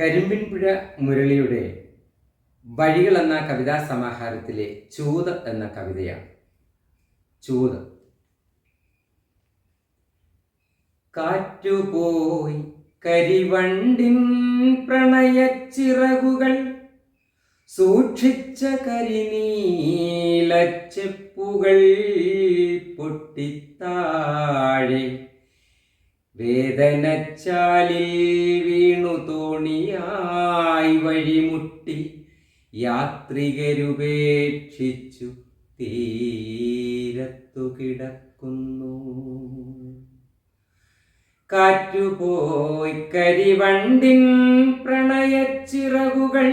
കരിമ്പിൻപുഴ മുരളിയുടെ വഴികൾ എന്ന കവിതാ സമാഹാരത്തിലെ ചൂത് എന്ന കവിതയാണ്. ചൂത്. കാറ്റുപോയി കരിവണ്ടിൻ പ്രണയച്ചിറകുകൾ സൂക്ഷിച്ച കരിനീലച്ചെപ്പുകൾ പൊട്ടിത്താഴെ വേദനച്ചാലിൽ വീണു തോണിയായി വഴിമുട്ടി യാത്രികരുപേക്ഷിച്ചു തീരത്തു കിടക്കുന്നു. കാറ്റുപോയി കരിവണ്ടിൻ പ്രണയച്ചിറകുകൾ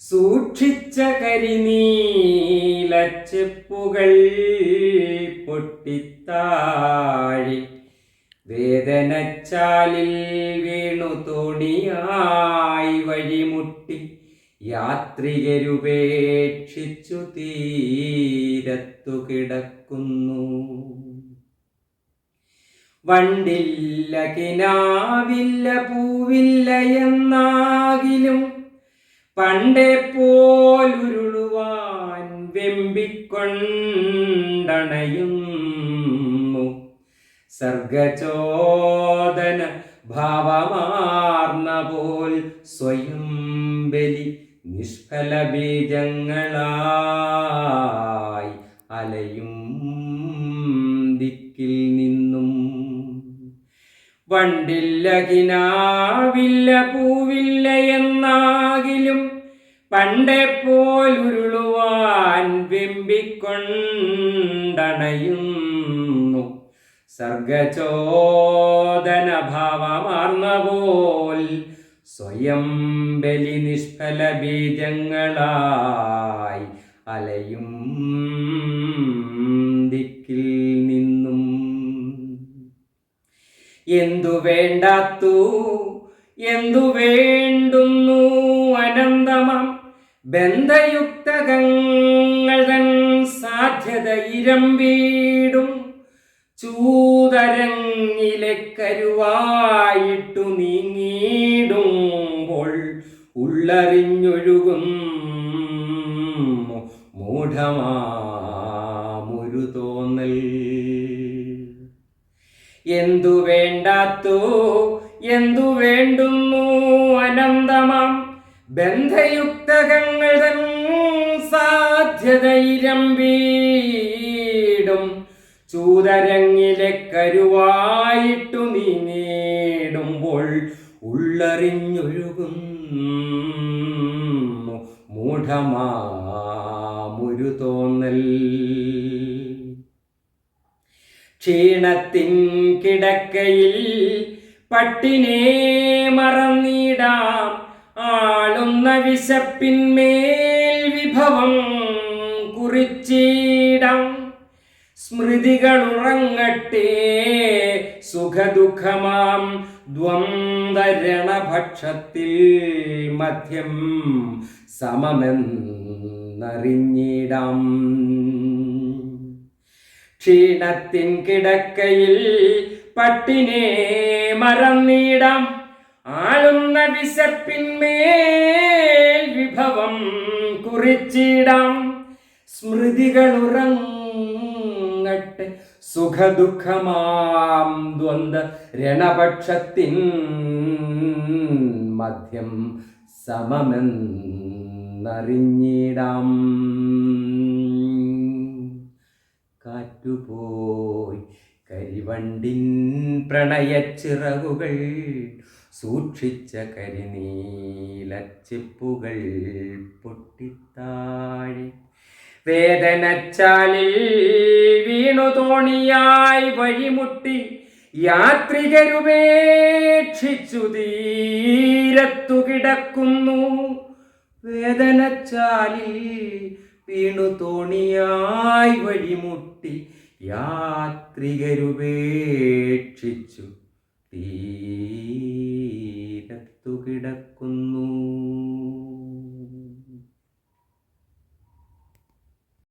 സൂക്ഷിച്ച കരിനീലച്ചെപ്പുകൾ പൊട്ടിത്താഴി വേദനച്ചാലിൽ വീണു തോണിയായി വഴിമുട്ടി. യാത്രികരുപേക്ഷിച്ചു തീരത്തു കിടക്കുന്നു വണ്ടില്ല കിനാവില്ല പൂവില്ല എന്നാകിലും പണ്ടേ പോലുരുളുവാൻ സർഗചോദന ഭാവമാർന്ന പോൽ സ്വയം ബലി നിഷ്ഫല ബീജങ്ങളായി അലയും ദിക്കിൽ നിന്നും. വണ്ടില്ല കിനാവില്ല പൂവില്ല എന്നാകിലും പണ്ടേ പോലുരുളുവാൻ വെമ്പിക്കൊണ്ടണയുന്നു സർഗചോദന ഭാവമാർന്ന പോൽ സ്വയം ബലി നിഷ്ഫല ബീജങ്ങളായി അലയും ദിക്കിൽ നിന്നും. എന്തു വേണ്ടാത്തു? എന്തു വേണ്ടുന്നു? അനന്തമം ബന്ധയുക്തകങ്ങൾ തൻ സാധ്യത ഇരമ്പീടും ചൂതരങ്ങിലെ കരുവായിട്ടു നീങ്ങിയിടുമ്പോൾ ഉള്ളറിഞ്ഞൊഴുകും മൂഢമാമൊരു തോന്നൽ. എന്തു വേണ്ടാത്തു എന്തു വേണ്ടുന്നു അനന്തമാം. ബന്ധയുക്തകങ്ങൾ തൻ സാധ്യതയിരമ്പീടും ചൂതരങ്ങിലെ കരുവായിട്ടു നീ നേടുമ്പോൾ ഉള്ളറിഞ്ഞൊഴുകും മൂഢമാമൊരു തോന്നൽ. ക്ഷീണത്തിൻ കിടക്കയിൽ പട്ടിനെ മറന്നിടാം. ആളുന്ന വിശപ്പിന്മേൽ വിഭവം കുറിച്ചിടാം. സ്മൃതികൾ ഉറങ്ങട്ടെ. സുഖദുഃഖമാം. ദ്വന്ദ്രണഭക്ഷത്തിൽ മധ്യം സമമെന്നറിഞ്ഞിടാം. ക്ഷീണത്തിൻ കിടക്കയിൽ പട്ടിനെ മറന്നിടാം. ആളുന്ന വിശപ്പിന്മേൽ വിഭവം കുറിച്ചിടാം. സ്മൃതികൾ ഉറങ്ങട്ടെ സുഖദുഃഖമാം ദ്വന്ദ് രണപക്ഷത്തിൻ മധ്യം സമമെന്നറിഞ്ഞിടാം. കാറ്റുപോയി കരിവണ്ടിൻ പ്രണയച്ചിറകുകൾ സൂക്ഷിച്ച കരിനീലച്ചിപ്പുകൾ പൊട്ടിത്താഴെ വേദനച്ചാലിൽ വീണു തോണിയായി വഴിമുട്ടി യാത്രികരുപേക്ഷിച്ചു തീരത്തു കിടക്കുന്നു. വേദനച്ചാലിൽ വീണു തോണിയായി വഴിമുട്ടി യാത്രികരുപേക്ഷിച്ചു തീരത്തു കിടക്കുന്നു.